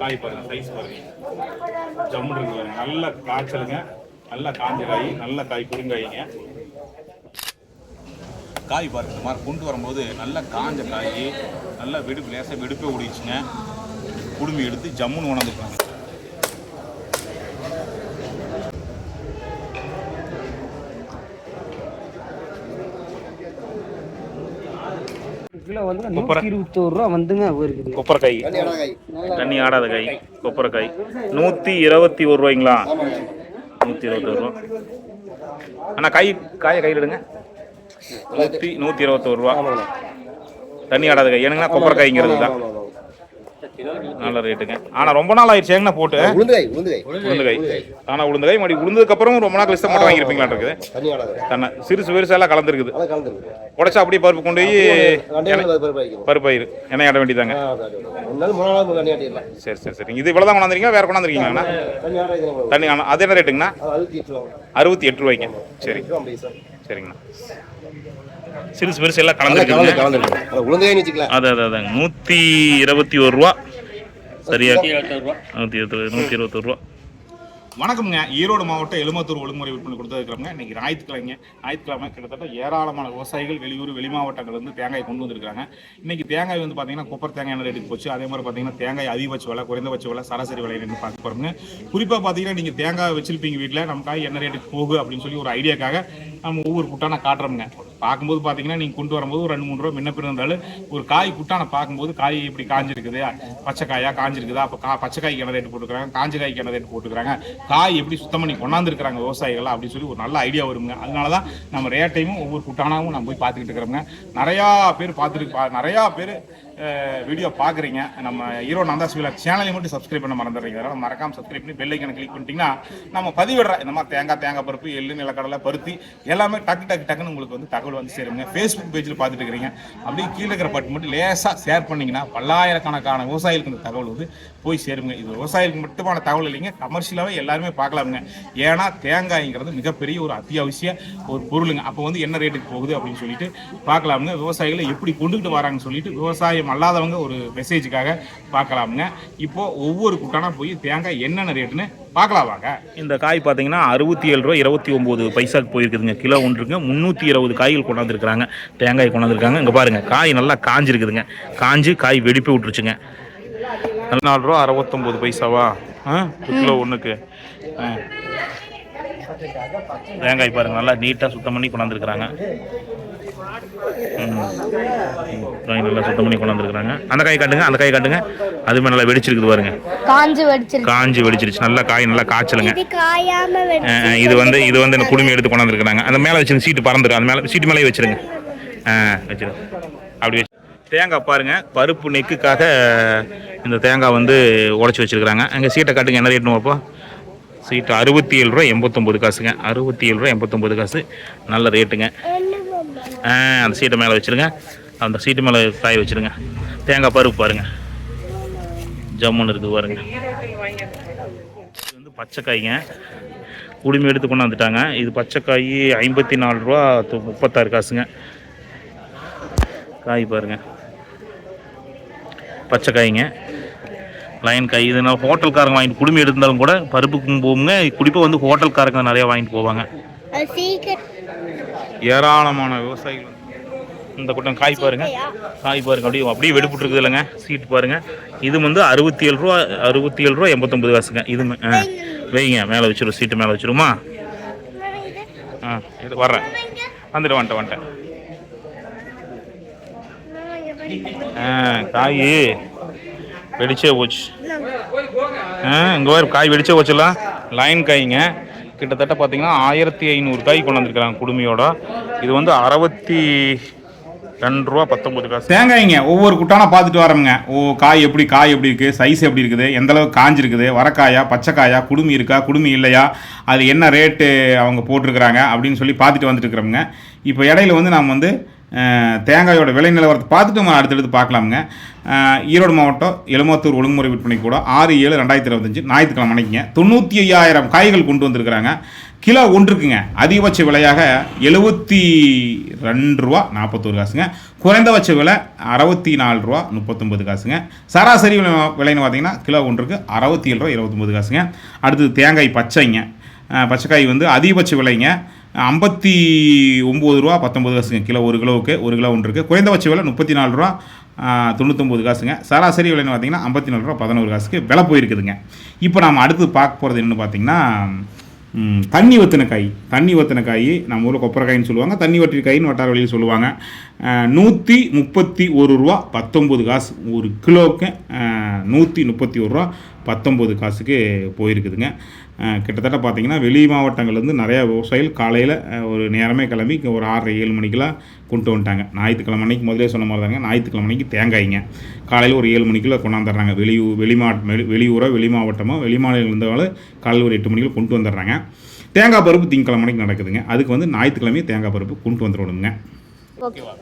காய் பாருங்க சைஸ் பாருங்க. ஜம்முன்னு இருக்கு பாருங்க. நல்ல காய்ச்சலுங்க. நல்ல காஞ்ச காய் நல்ல காய் குறுங்காய்ங்க. காய் பாருங்க இந்த மாதிரி கொண்டு வரும்போது நல்ல காஞ்ச காய் நல்லா வெடுப்பு லேசாக வெடுப்பே ஓடிச்சுங்க குடும்பி எடுத்து ஜம்முன்னு உணர்ந்துருக்காங்க கிலோ வந்து நூற்றி இருபத்தோரு ரூபா வந்துங்க இருக்குது கொப்பரைக்காய். தண்ணி ஆடாத காய் கொப்பரைக்காய். நூற்றி இருபத்தி ஒரு ரூபாய்ங்களா? நூற்றி இருபத்தோரு ரூபா. அண்ணா காய் காயை கையில் எடுங்க. நூற்றி நூற்றி இருபத்தோரு ரூபா. தண்ணி ஆடாத காய். ஏனுங்கண்ணா கொப்பரைக்காய்ங்கிறது தான். நல்ல ரேட்டுங்க ஆனால் ரொம்ப நாள் ஆயிடுச்சு. போட்டு? உளுந்துகை உளுந்துகை உளுந்து காய் ஆனால் உளுந்து காய் மறுபடி உளுந்ததுக்கு அப்புறம் ரொம்ப நாள் கழிச்சு மட்டும் வாங்கியிருப்பீங்களா இருக்குது? தன்னை சிறுசு பெருசெல்லாம் கலந்துருக்குது. அதை கலந்துருக்கு உடச்சா அப்படியே பருப்பு கொண்டு போய் பருப்பு பருப்பாயிரு. எண்ணெய் ஆட வேண்டியதாங்க சரி சரி சரிங்க இது இவ்வளோ தான் கொண்டாந்துருக்கீங்க வேறு கொண்டாந்துருக்கீங்களாண்ணா தண்ணி ஆனா அது என்ன ரேட்டுங்கண்ணா அறுபத்தி எட்டு ரூபாய்ங்க சரி. சார். சரிங்கண்ணா. சிறுசு பெருசு எல்லாம் கலந்துருக்குங்க கலந்துருக்கு உளுந்துகைன்னு வச்சுக்கலாம். அது அது அதாங்க நூற்றி இருபத்தி ஒரு ரூபா. சரியா? நூற்றி இருபத்தி நூற்றி இருபத்தொரு ரூபா. வணக்கம்ங்க. ஈரோடு மாவட்டம் எலுமத்தூர் ஒழுங்குமுறை விற்பனை கொடுத்துருக்காங்க இன்னைக்கு ஞாயிற்றுக்கிழமை ஞாயிற்றுக்கிழமை கிட்டத்தட்ட ஏராளமான விவசாயிகள் வெளியூர் வெளி மாவட்டங்கள் வந்து தேங்காய் கொண்டு வந்திருக்காங்க இன்னைக்கு தேங்காய் வந்து பார்த்தீங்கன்னா கொப்பர் தேங்காய் என்ன ரேட்டுக்கு போச்சு. அதே மாதிரி பார்த்தீங்கன்னா தேங்காய் அதிகபட்ச விலை குறைந்தபட்ச விலை சராசரி விலை என்னன்னு பார்க்க போறோங்க குறிப்பாக பார்த்தீங்கன்னா நீங்கள் தேங்காய் வச்சிருப்பீங்க வீட்டில் நம்ம காய் என்ன ரேட்டுக்கு போகுது அப்படின்னு சொல்லி ஒரு ஐடியாக்காக நம்ம ஒவ்வொரு குட்டான காட்டுறோங்க பார்க்கும்போது பார்த்தீங்கன்னா நீங்கள் கொண்டு வரும்போது ஒரு ரெண்டு மூணு ரூபா முன்ன இருந்தாலும் ஒரு காய் குட்டான பார்க்கும்போது காய் எப்படி காஞ்சிருக்குது. பச்சை காயா காஞ்சிருக்குதா? அப்போ கா பச்சை காய்க்கு என்ன ரேட்டு போட்டுக்கிறாங்க? காஞ்ச காய்க்கு என்ன ரேட்டு போட்டுக்கிறாங்க? காய் எப்படி சுத்தம் பண்ணி கொண்டாந்துருக்காங்க விவசாயிகள் அப்படின்னு சொல்லி ஒரு நல்ல ஐடியா வருங்க. அதனால தான் நம்ம ரேட்டையும் ஒவ்வொரு குட்டானாவும் நம்ம போய் பார்த்துக்கிட்டு இருக்கிறோங்க நிறையா பேர் பார்த்துட்டு பா- நிறையா பேர் வீடியோ பார்க்குறீங்க. நம்ம ஹீரோ நந்தாஸ் விழா சேனலை மட்டும் சப்ஸ்கிரைப் பண்ண மறந்துடுறீங்க. அதனால் மறக்காமல் சப்ஸ்கிரைப் பண்ணி பெல் ஐக்கனை கிளிக் பண்ணிட்டீங்கன்னா நம்ம பதிவிடுற இந்த மாதிரி தேங்காய் தேங்காய் பருப்பு எள்ளு நிலக்கடலை பருத்தி எல்லாமே டக்கு டக்கு டக்குன்னு உங்களுக்கு வந்து தகவல் வந்து சேருங்க. ஃபேஸ்புக் பேஜில் பார்த்துட்டு இருக்கிறீங்க. அப்படியே கீழே இருக்கிற பட்டு மட்டும் லேசாக ஷேர் பண்ணீங்கன்னா பல்லாயிரக்கணக்கான விவசாயிகளுக்கு இந்த தகவல் வந்து போய் சேருங்க. இது விவசாயிகளுக்கு மட்டுமான தகவல் இல்லைங்க. கமர்ஷியலாகவே எல்லாருமே பார்க்கலாமுங்க. ஏன்னா தேங்காய்ங்கிறது மிகப்பெரிய ஒரு அத்தியாவசிய ஒரு பொருளுங்க. அப்போ வந்து என்ன ரேட்டுக்கு போகுது அப்படின்னு சொல்லிட்டு பார்க்கலாமுங்க. விவசாயிகளை எப்படி கொண்டுகிட்டு வராங்கன்னு சொல்லிட்டு விவசாயம் அல்லாதவங்க ஒரு மெசேஜுக்காக பார்க்கலாமுங்க. இப்போ ஒவ்வொரு குட்டானா போய் தேங்காய் என்னென்ன ரேட்டுன்னு பார்க்கலாம் வாங்க. இந்த காய் பார்த்தீங்கன்னா அறுபத்தி ஏழு ரூபா இருபத்தி ஒம்பது பைசாக்கு போயிருக்குதுங்க. கிலோ ஒன்றுங்க முந்நூற்றி இருபது காய்கள் கொண்டாந்துருக்குறாங்க. தேங்காய் கொண்டாந்துருக்காங்க. இங்கே பாருங்கள் காய் நல்லா காஞ்சிருக்குதுங்க. காஞ்சு காய் வெடிப்பு விட்டுருச்சுங்க. நாலு ரூபா அறுபத்தொம்போது பைசாவா? ஆ கிலோ ஒன்றுக்கு ஆ. தேங்காய் பாருங்க நல்லா நீட்டாக சுத்தம் பண்ணி கொண்டாந்துருக்குறாங்க. காய் நல்லா சுத்தம் பண்ணி கொண்டாந்துருக்குறாங்க. அந்த காய் காட்டுங்க அந்த காய் காட்டுங்க. அதுமே நல்லா வெடிச்சிருக்குது பாருங்க. காஞ்சு வடிச்சிருக்கு காஞ்சி வெடிச்சிருச்சு. நல்லா காய் நல்லா காய்ச்சலுங்க. இது வந்து இது வந்து இந்த குடுமி எடுத்து கொண்டாந்துருக்குறாங்க. அந்த மேலே வச்சிருங்க சீட்டு பறந்துடும் அந்த மேலே சீட்டு மேலே வச்சிருங்க. ஆ வச்சிருங்க அப்படி தேங்காய் பாருங்க பருப்பு நெக்குக்காக இந்த தேங்காய் வந்து உடச்சி வச்சிருக்கிறாங்க. அங்கே சீட்டை காட்டுங்க என்ன ரேட்னு பார்ப்போம். சீட்டு அறுபத்தி ஏழு ரூபா எண்பத்தொம்பது காசுங்க. அறுபத்தி ஏழு ரூபா எண்பத்தொம்பது காசு. நல்ல ரேட்டுங்க. ஆ அந்த சீட்டை மேலே வச்சிருங்க. அந்த சீட்டு மேலே காய வச்சுருங்க. தேங்காய் பருப்பு பாருங்க. ஜம்முன்னு இருக்குது பாருங்க. இது வந்து பச்சைக்காய்ங்க. குடுமி எடுத்து கொண்டு வந்துட்டாங்க. இது பச்சைக்காய் ஐம்பத்தி நாலு ரூபா முப்பத்தாறு காசுங்க. காய் பாருங்க பச்சைக்காய்ங்க. லைன் காய். இது நான் ஹோட்டல்காரங்க வாங்கிட்டு குடுமி எடுத்திருந்தாலும் கூட பருப்புக்கும் போகுங்க. குடிப்பை வந்து ஹோட்டல்காரங்க நிறையா வாங்கிட்டு போவாங்க. ஏராளமான விவசாயிகள் இந்த கூட்டம் காய் பாருங்க. காய் பாருங்க. அப்படியே அப்படியே வெடிப்புட்டு இருக்குது இல்லைங்க. சீட் பாருங்க. இது வந்து அறுபத்தி ஏழு ரூபா அறுபத்தி ஏழு ரூபா எண்பத்தொம்பது காசுங்க. இது ஆ வைங்க மேலே வச்சிரும் சீட்டு மேலே வச்சிருமா? ஆ இது வர்றேன். வந்துட்டு வந்துட்டேன் வந்துட்டேன் காய். வெடிச்சே போச்சு. ஆ இங்கே வேறு காய் வெடிச்சே போச்சுலாம் லைன் காய்ங்க. கிட்டத்தட்ட பார்த்தீங்கன்னா ஆயிரத்தி ஐநூறு காய் கொண்டு வந்திருக்கிறாங்க குடுமையோட. இது வந்து அறுபத்தி ரெண்டு ரூபா பத்தொம்பது காசு. தேங்காய்ங்க ஒவ்வொரு குட்டானா பார்த்துட்டு வரோங்க ஓ காய் எப்படி காய் எப்படி இருக்குது சைஸ் எப்படி இருக்குது எந்த அளவுக்கு காஞ்சிருக்குது வரக்காயா பச்சைக்காயா குடுமி இருக்கா குடுமி இல்லையா அது என்ன ரேட்டு அவங்க போட்டிருக்கிறாங்க அப்படின்னு சொல்லி பார்த்துட்டு வந்துட்டு இருக்கிறோங்க இப்போ இடையில வந்து நாம் வந்து தேங்காயோட விலை நிலவரத்தை பார்த்துட்டு நம்ம அடுத்தடுத்து பார்க்கலாமுங்க. ஈரோடு மாவட்டம் எலுமத்தூர் ஒழுங்குமுறை விற்பனை கூட ஆறு ஏழு ரெண்டாயிரத்தி இருபத்தஞ்சு ஞாயிற்றுக்கிழமை அன்னைக்குங்க. தொண்ணூற்றி ஐயாயிரம் காய்கள் கொண்டு வந்திருக்கிறாங்க. கிலோ ஒன்றுக்குங்க. அதிகபட்ச விலையாக எழுபத்தி ரெண்டு ரூபா நாற்பத்தோரு காசுங்க. குறைந்தபட்ச விலை அறுபத்தி நாலு ரூபா முப்பத்தொம்பது காசுங்க. சராசரி விலை விலைன்னு பார்த்தீங்கன்னா கிலோ ஒன்றுக்கு அறுபத்தி ஏழு ரூபா இருபத்தொம்பது காசுங்க. அடுத்தது தேங்காய் பச்சைங்க. பச்சைக்காய் வந்து அதிகபட்ச விலைங்க. ஐம்பத்தி ஒம்பது ரூபா பத்தொம்பது காசுங்க. கிலோ ஒரு கிலோவுக்கு ஒரு கிலோ ஒன்று இருக்குது குறைந்தபட்ச விலை முப்பத்தி நாலு ரூபா தொண்ணூத்தொம்பது காசுங்க. சராசரி விலைன்னு பார்த்தீங்கன்னா ஐம்பத்தி நாலு ரூபா பதினோரு காசுக்கு விலை போயிருக்குதுங்க. இப்போ நாம் அடுத்து பார்க்க போகிறது என்னென்னு பார்த்தீங்கன்னா தண்ணி வத்தின காய். தண்ணி வத்தின காய் நம்ம ஊரில் கொப்பரைக்காயின்னு சொல்லுவாங்க. தண்ணி வற்றின காயின்னு வட்டார வழியில் சொல்லுவாங்க. நூற்றி முப்பத்தி ஒரு ரூபா பத்தொம்பது காசு ஒரு கிலோவுக்கு நூற்றி முப்பத்தி ஒரு ரூபா பத்தொம்பது காசுக்கு போயிருக்குதுங்க. கிட்டத்தட்ட பார்த்தீங்கன்னா வெளி மாவட்டங்கள்லேருந்து நிறையா விவசாயிகள் காலையில் ஒரு நேரமே கிளம்பி ஒரு ஆறரை ஏழு மணிக்கெல்லாம் கொண்டு வந்துட்டாங்க. ஞாயிற்றுக்கிழமை அன்னைக்கு முதலே சொன்ன மாதிரி தாங்க ஞாயிற்றுக்கிழமை அன்னைக்கு தேங்காய்ங்க. காலையில் ஒரு ஏழு மணிக்குள்ளே கொண்டாந்துடுறாங்க. வெளி வெளி மாவட்ட வெளியூரோ வெளி மாவட்டமோ வெளி இருந்தாலும் காலையில் ஒரு எட்டு மணிக்கு கொண்டு வந்துடுறாங்க. தேங்காய் பருப்பு திங்கக்கிழமை அன்றைக்கி நடக்குதுங்க. அதுக்கு வந்து ஞாயிற்றுக்கிழமையே தேங்காய் பருப்பு கொண்டு வந்துடணுங்க. ஓகேவா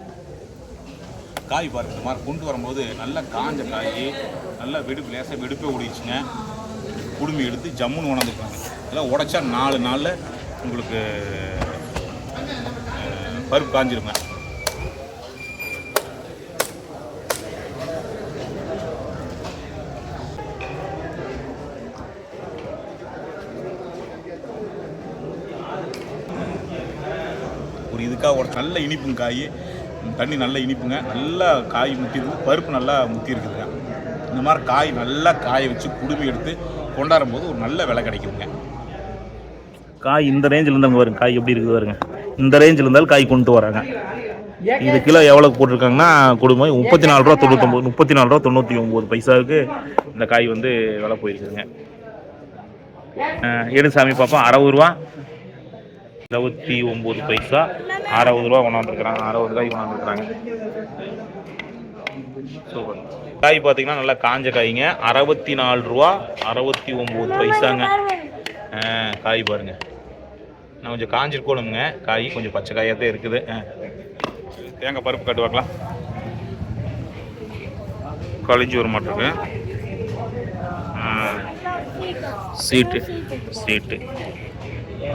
காய் பாருங்க. இந்த மாதிரி கொண்டு வரும்போது நல்லா காஞ்ச காய் நல்லா வெடுப்பு லேசாக வெடுப்பே ஓடிச்சுங்க குடுமி எடுத்து ஜம்முன்னு உணர்ந்துருக்காங்க அதெல்லாம் உடைச்சா நாலு நாளில் உங்களுக்கு பருப்பு காஞ்சிருங்க. ஒரு இதுக்காக ஒரு நல்ல இனிப்பும் காய் தண்ணி நல்லா இனிப்புங்க. நல்லா காய் முட்டிருக்கு பருப்பு நல்லா முத்தி இருக்குதுங்க இந்த மாதிரி காய் நல்லா காய வச்சு குடுமி எடுத்து கொண்டாடும் போது ஒரு நல்ல விலை கிடைக்குதுங்க. காய் இந்த ரேஞ்சில் இருந்தாங்க பாருங்க. காய் எப்படி இருக்குது பாருங்க. இந்த ரேஞ்சில் இருந்தாலும் காய் கொண்டு வராங்க. இது கிலோ எவ்வளோ போட்டிருக்காங்கன்னா குடும்பம் முப்பத்தி நாலு ரூபா தொண்ணூத்தொம்பது முப்பத்தி நாலு ரூபா தொண்ணூற்றி ஒம்பது பைசாவுக்கு இந்த காய் வந்து விலை போயிருக்குதுங்க. எடுசாமி பார்ப்போம் அறுபது ரூபா. இருபத்தி ஒம்பது பைசா அறுபது ரூபா கொண்டாந்துருக்குறாங்க. அறுபது ரூபாய்க்கு கொண்டாந்துருக்குறாங்க. சூப்பர். காய் பார்த்தீங்கன்னா நல்லா காஞ்ச காய்ங்க. அறுபத்தி நாலு ரூபா அறுபத்தி ஒம்பது பைசாங்க. காய் பாருங்க. நான் கொஞ்சம் காஞ்சிருக்கணுங்க காய் கொஞ்சம் பச்சை காயாக தான் இருக்குது. ஆ. தேங்காய் பருப்பு கட்டு பார்க்கலாம். கழிஞ்சு வர மாட்டிருக்கு சீட்டு. சீட்டு.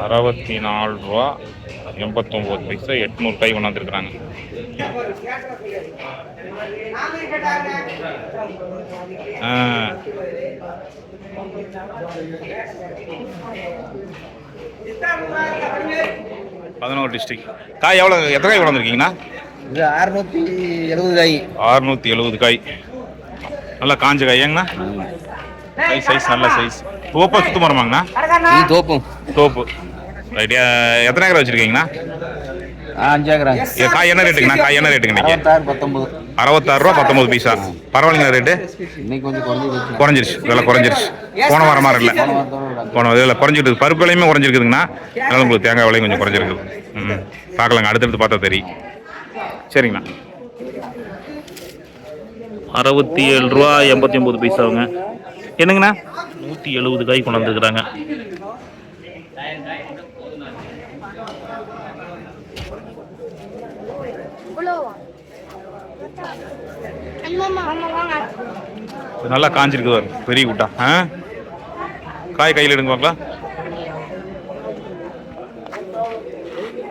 அறுபத்தி நாலு ரூபா எண்பத்தொம்போது பைசா எட்நூறு காய் கொண்டாந்துருக்குறாங்க. பதினோரு டிஸ்ட்ரிக்ட் காய் எவ்வளோ எத்தனை காய் கொண்டாந்துருக்கீங்கண்ணா? இது அறுநூத்தி எழுபது காய். அறுநூற்றி எழுபது காய். நல்லா காஞ்ச காய் ஏங்கண்ணா? சைஸ் சைஸ் நல்ல சைஸ் தோப்பா சுத்த மரமாங்கண்ணா இது தோப்பும் தோப்பு. ரைட் எத்தனை ஏக்கர் வச்சுருக்கீங்கண்ணா? இது காய் என்ன ரேட்டுங்கண்ணா? காய் என்ன ரேட்டுங்க இன்னைக்கு? அறுபத்தாறு அறுபத்தாறு ரூபா பத்தொம்பது பைசா. பரவாயில்லைங்க ரேட்டு? இன்னைக்கு கொஞ்சம் குறைஞ்சி போச்சு. குறைஞ்சிருச்சு. விலை குறைஞ்சிருச்சு. போன வாரம் மாதிரி இல்லை போன இதில் குறைஞ்சிட்டு பருப்பு விலையுமே குறைஞ்சிருக்குதுங்கண்ணா. அதனால உங்களுக்கு தேங்காய் விலையும் கொஞ்சம் குறைஞ்சிருக்குது ம் பார்க்கலாங்க. அடுத்தடுத்து பார்த்தா தெரியும். சரிங்கண்ணா. அறுபத்தி ஏழு ரூபா எண்பத்தி ஒம்பது பைசாவுங்க. என்னங்கண்ணா? நூற்றி எழுபது காய் கொண்டாந்துருக்குறாங்க நல்லா காஞ்சிருக்குது பெரிய குட்டா. ஆ? காய் கையில் எடுங்க பார்க்கலாம்.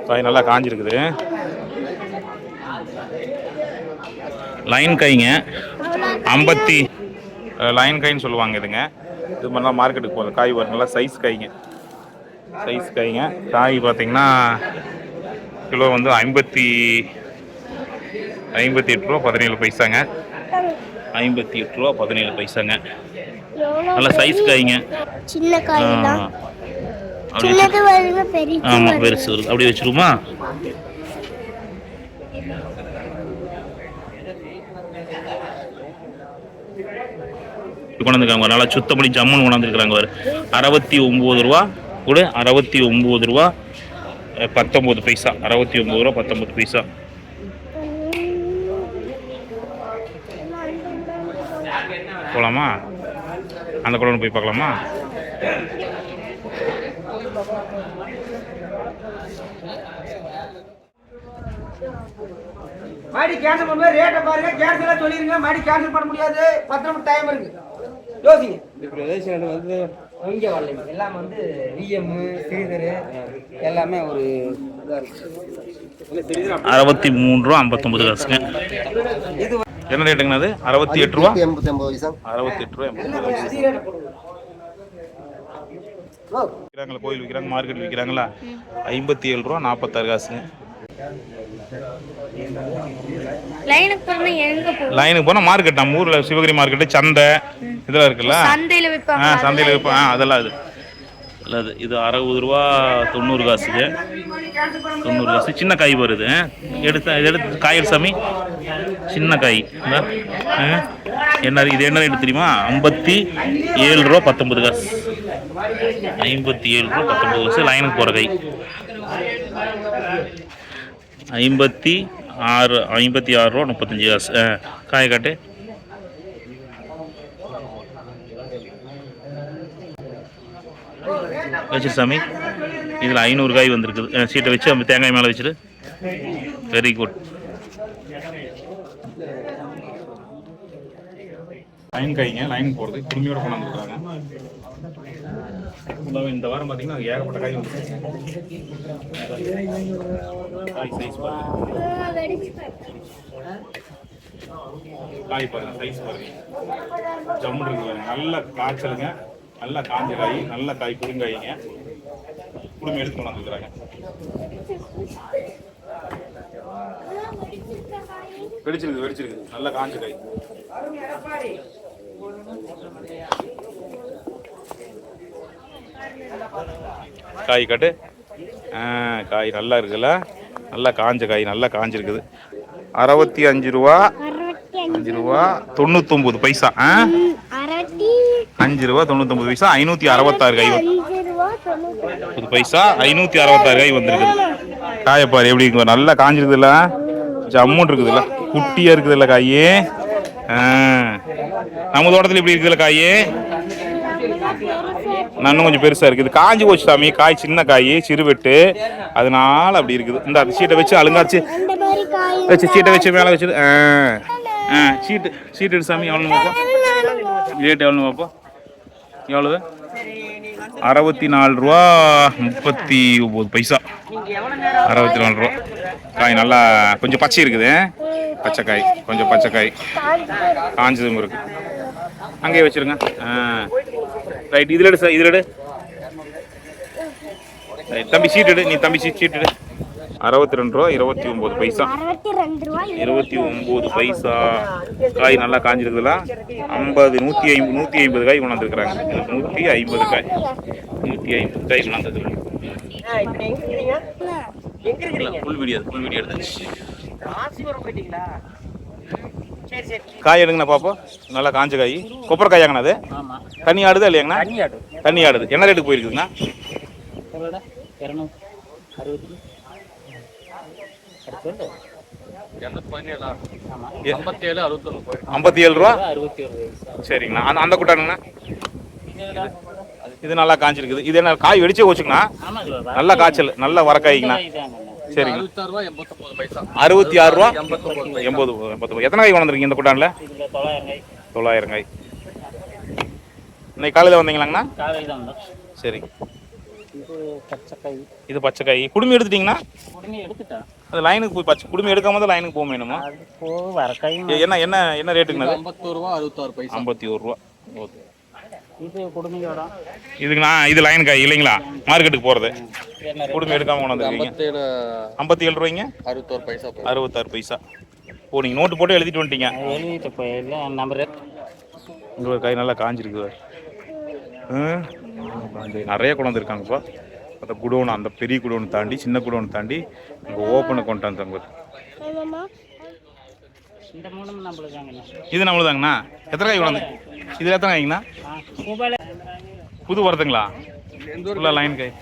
காய் நல்லா காஞ்சிருக்குது. லைன் காய்ங்க. ஐம்பத்தி லைன் காய்ன்னு சொல்லுவாங்க இதுங்க. இது மாதிரிலாம் மார்க்கெட்டுக்கு போகுது. காய் பாருங்க நல்லா சைஸ் காய்ங்க. சைஸ் காய்ங்க. காய் பார்த்தீங்கன்னா கிலோ வந்து ஐம்பத்தி ஐம்பத்தி எட்டு ரூபா பதினேழு பைசாங்க. ஐம்பத்தி எட்டு ரூபா பதினேழு பைசாங்க. நல்ல சைஸ் காய்ங்க. சின்ன பெரிய ஆமாம் பெருசு அப்படியே வச்சிருமா கொண்டாந்துருக்காங்க நல்லா சுத்தப்படி ஜம்முன்னு கொண்டாந்துருக்குறாங்க அவர் அறுபத்தி ஒம்பது ரூபா கூட. அறுபத்தி ஒம்பது ரூபா பத்தொம்பது பைசா. அறுபத்தி ஒம்பது ரூபா பத்தொம்பது பைசா. போகலாமா அந்த குழந்தை போய் பார்க்கலாமா? மாடி கேன்சல் பண்ணும்போது ரேட்டை பாருங்க. கேன்சலாக சொல்லிருங்க. மாடி கேன்சல் பண்ண முடியாது. பத்து நிமிஷம் டைம் இருக்கு. யோசிங்க. வந்து இங்கே வரலைங்க எல்லாம் வந்து விஎம் ஸ்ரீதர் எல்லாமே ஒரு இதாக இருக்கு. அறுபத்தி மூணு ரூபா ஐம்பத்தொம்பது காசுங்க. என்ன ரேட்டுங்கண்ணா அது? அறுபத்தி எட்டு ரூபா? எண்பத்தி ஒன்பது பைசா அறுபத்தி எட்டு ரூபா விற்கிறாங்களா கோயில் விற்கிறாங்க மார்க்கெட் விற்கிறாங்களா ஐம்பத்தி ஏழு ரூபா நாற்பத்தாறு காசுங்க. லைனுக்கு போனா எங்க போகும்? லைனுக்கு போனால் மார்க்கெட் நம்ம ஊரில் சிவகிரி மார்க்கெட்டு சந்தை இதெல்லாம் இருக்குல்ல? சந்தையில ஆ விற்பாங்க சந்தையில் விற்போம் ஆ அதெல்லாம் அது இல்லை அது இது அறுபது ரூபா தொண்ணூறு காசுக்கு. தொண்ணூறு காசு சின்ன காய் வருது. எடுத்து இது எடுத்து காய் எடு சாமி சின்ன காய். இந்தா. ஆ. என்ன இது என்ன ரேட்டு தெரியுமா? ஐம்பத்தி ஏழு ரூபா பத்தொன்பது காசு. ஐம்பத்தி ஏழு ரூபா பத்தொன்பது காசு லைனுக்கு போகிற கை ஐம்பத்தி ஆறு ஐம்பத்தி ஆறு ரூபா முப்பத்தஞ்சு காசு. ஆ காய் காட்டு. வச்சிரு சாமி. இதில் ஐநூறு காய் வந்திருக்குது. சீட்டை வச்சு அந்த தேங்காய் மேலே வச்சிரு. வெரி குட் லைன் காய்ங்க லைன் போகிறது குடுமையோட கொண்டாந்துருக்காங்க இந்த வாரம் பார்த்தீங்கன்னா ஏகப்பட்ட காய் வந்து காய் சைஸ் பாருங்க. காய் பாருங்க சைஸ் பாருங்க. ஜம்முன்னு இருக்கு பாருங்க. நல்ல காய்ச்சலுங்க. நல்லா காஞ்ச காய் நல்ல காய் குறுங்காய்ங்க குடும்பம் எடுத்து கொண்டாந்துருக்குறாங்க வெடிச்சிருக்கு வெடிச்சிருக்கு நல்ல காஞ்ச காய். காய் காட்டு. காய் நல்லா இருக்குல்ல? நல்லா காஞ்ச காய் நல்லா காஞ்சிருக்குது. அறுபத்தி அஞ்சு ரூபா. அஞ்சு ரூபா. தொண்ணூத்தொம்பது பைசா அஞ்சு ரூபா தொண்ணூத்தொம்பது பைசா. ஐநூற்றி அறுபத்தாறு காய் முப்பது பைசா ஐநூற்றி அறுபத்தாறு காய் வந்திருக்குது. காயப்பாரு எப்படி இருக்கு நல்லா காஞ்சிருக்குதுல்ல? ஜம்முன் இருக்குதுல்ல? குட்டியாக இருக்குதுல்ல காய்? ஆ. நம்ம தோட்டத்தில் இப்படி இருக்குதுல்ல காய்? இன்னும் கொஞ்சம் பெருசாக இருக்குது. காஞ்சி போச்சு சாமி. காய் சின்ன காய் சிறுவெட்டு. அதனால அப்படி இருக்குது. இந்த சீட்டை வச்சு அழுங்காச்சு. வச்சு சீட்டை வச்சு மேலே வச்சு ஆ. ஆ சீட்டு சீட்டு எடு சாமி. எவ்வளோ பார்ப்போம். ரேட் எவ்வளோ பார்ப்போம். எவ்வளவு? அறுபத்தி நாலு ரூபா முப்பத்தி ஒம்பது பைசா. அறுபத்தி நாலு ரூபா. காய் நல்லா கொஞ்சம் பச்சை இருக்குது. பச்சை காய். கொஞ்சம் பச்சைக்காய் காஞ்சதும் இருக்கு. அங்கேயே வச்சிருங்க. ஆ. ரைட் இதில் எடு சார் இதில் எடு. தம்பி சீட் எடு நீ தம்பி சீட் சீட் எடு. அறுபத்தி ரெண்டு ரூபா இருபத்தி ஒம்பது பைசா இருபத்தி ஒம்பது. பைசா. காய் நல்லா காஞ்சிருக்குதுல. ஐம்பது நூற்றி ஐம்பது நூற்றி ஐம்பது காய் கொண்டாந்துருக்குறாங்க. நூற்றி ஐம்பது காய். நூற்றி ஐம்பது காய் கொண்டாந்துருக்குறாங்க. ஃபுல் வீடியோ ஃபுல் வீடியோ எடுத்துச்சு காய் எடுங்கண்ணா பாப்போம் நல்லா காஞ்ச காய். கொப்பரை காயாங்கண்ணா அது ஆமா. தண்ணி ஆடுதா இல்லையாங்கண்ணா? தண்ணி ஆடு. தண்ணி ஆடுது. என்ன ரேட்டுக்கு போயிருக்குதுண்ணா? ஐம்பத்தி ஏழு ரூபா? சரிங்கண்ணா. அந்த அந்த குட்டானுங்கண்ணா? இது நல்லா காஞ்சிருக்குது. இது என்ன காய் வெடிச்சே வச்சுக்கண்ணா ஆமாம் நல்ல காய்ச்சல். நல்ல வர காய்ங்கண்ணா சரிங்க. அறுபத்தி ஆறு ரூபா? எண்பது எண்பது எத்தனை காய் கொண்டிருக்கீங்க இந்த குட்டானில் தொள்ளாயிரம் காய். இன்னைக்கு காலையில் வந்தீங்களாங்கண்ணா? சரி. இது பச்சைக்காய் குடுமி எடுத்துட்டீங்கன்னா அது லைனுக்கு போய் பச்சை குடுமி எடுக்காம தான் லைனுக்கு போக வேணுமா? என்ன என்ன என்ன ரேட்டுங்க அது? ஐம்பத்தோரு ரூபா அறுபத்தாறு பைசா. ஐம்பத்தி ஒரு ரூபா. ஓகே. இது குடுமையோட இதுக்கு நான் இது லைன் காய் இல்லைங்களா? மார்க்கெட்டுக்கு போகிறது குடுமி எடுக்காம கொண்டு வந்துருக்கீங்க. ஐம்பத்தி ஏழு ரூபாய்ங்க? அறுபத்தோரு பைசா அறுபத்தாறு பைசா. ஓ நீங்கள் நோட்டு போட்டு எழுதிட்டு வந்துட்டீங்க. எழுதிட்டு நம்பர் உங்களுக்கு கை நல்லா காஞ்சிருக்கு ம். நிறைய கொண்டு வந்திருக்காங்கப்பா அந்த குடோன் அந்த பெரிய குடோன் தாண்டி சின்ன குடோன் தாண்டி இங்கே ஓப்பனை கொண்டு வந்தாங்க இந்த மூணு நம்மளுக்கு இது நம்மளுதாங்கண்ணா? எத்தனை காய் வந்து இதில் எத்தனை காய்ங்கண்ணா? புது வரதுங்களா? ஃபுல்லாக லைன் காய்.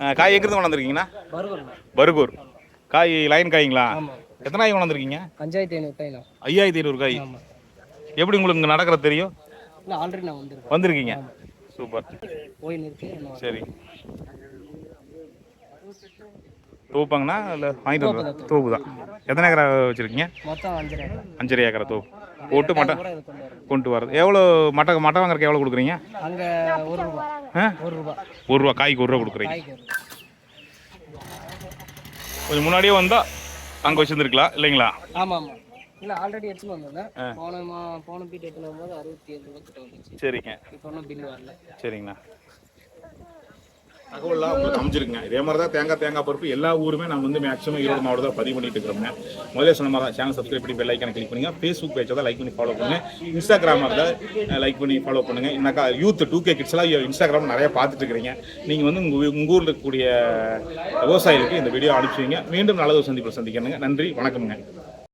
ஆ, காய் எங்கிருந்து கொண்டு வந்திருக்கீங்கண்ணா பர்கூர். காய் லைன் காய்ங்களா? எத்தனை காய் கொண்டு வந்திருக்கீங்க அஞ்சாயிரத்தி ஐநூறு கையில ஐயாயிரத்தி ஐநூறு காய். எப்படி உங்களுக்கு இங்கே நடக்கிறது தெரியும்? இல்லை ஆல்ரெடி நான் வந்துருக்கேன். வந்திருக்கீங்க. சூப்பர். போயின்னு இருக்கு இன்னும் சரி. தோப்பாங்கண்ணா? இல்லை வாங்கிட்டு வந்து தோப்பு. தான் எத்தனை ஏக்கரா வச்சுருக்கீங்க? அஞ்சரை. ஏக்கரா தோப்பு. போட்டு மட்டை கொண்டு வரது. எவ்வளோ மட்டை மட்டை வாங்குறதுக்கு எவ்வளோ கொடுக்குறீங்க? ஒரு ரூபா. காய்க்கு ஒரு ரூபா கொடுக்குறீங்க. கொஞ்சம் முன்னாடியே வந்தால் அங்கே வச்சுருந்துருக்கலாம் இல்லைங்களா? ஆமாம் இல்லை ஆல்ரெடி எடுத்துன்னு வந்தேன் போன போன பீட் எடுத்துன்னு வரும்போது அறுபத்தி ஏழு ரூபா கிட்ட வந்துச்சு. சரிங்க. இப்போ ஒன்றும் பில் வரல. சரிங்கண்ணா. தகவலாம் உங்களுக்கு அமைச்சிருக்குங்க இதே மாதிரி தான் தேங்காய் தேங்காய் பருப்பு எல்லா ஊருமே நாங்கள் வந்து மேக்ஸிமம் ஈரோடு மாவட்டத்தில் பதிவு பண்ணிட்டு இருக்கிறோங்க முதல்ல சொன்ன மாதிரி தான் சேனல் சப்ஸ்கிரைப் பண்ணி பெல் ஐக்கனை கிளிக் பண்ணுங்க. ஃபேஸ்புக் பேஜை தான் லைக் பண்ணி ஃபாலோ பண்ணுங்க. இன்ஸ்டாகிராம் இருந்தால் லைக் பண்ணி ஃபாலோ பண்ணுங்க. இன்னக்கா யூத் டூ கே கிட்ஸ்லாம் இன்ஸ்டாகிராம் நிறைய பார்த்துட்டு இருக்கிறீங்க. நீங்கள் வந்து உங்கள் உங்கள் ஊரில் இருக்கக்கூடிய விவசாயிகளுக்கு இந்த வீடியோ அனுப்பிச்சுவீங்க மீண்டும் நல்லது சந்திப்பில் சந்திக்கணுங்க நன்றி வணக்கம்ங்க.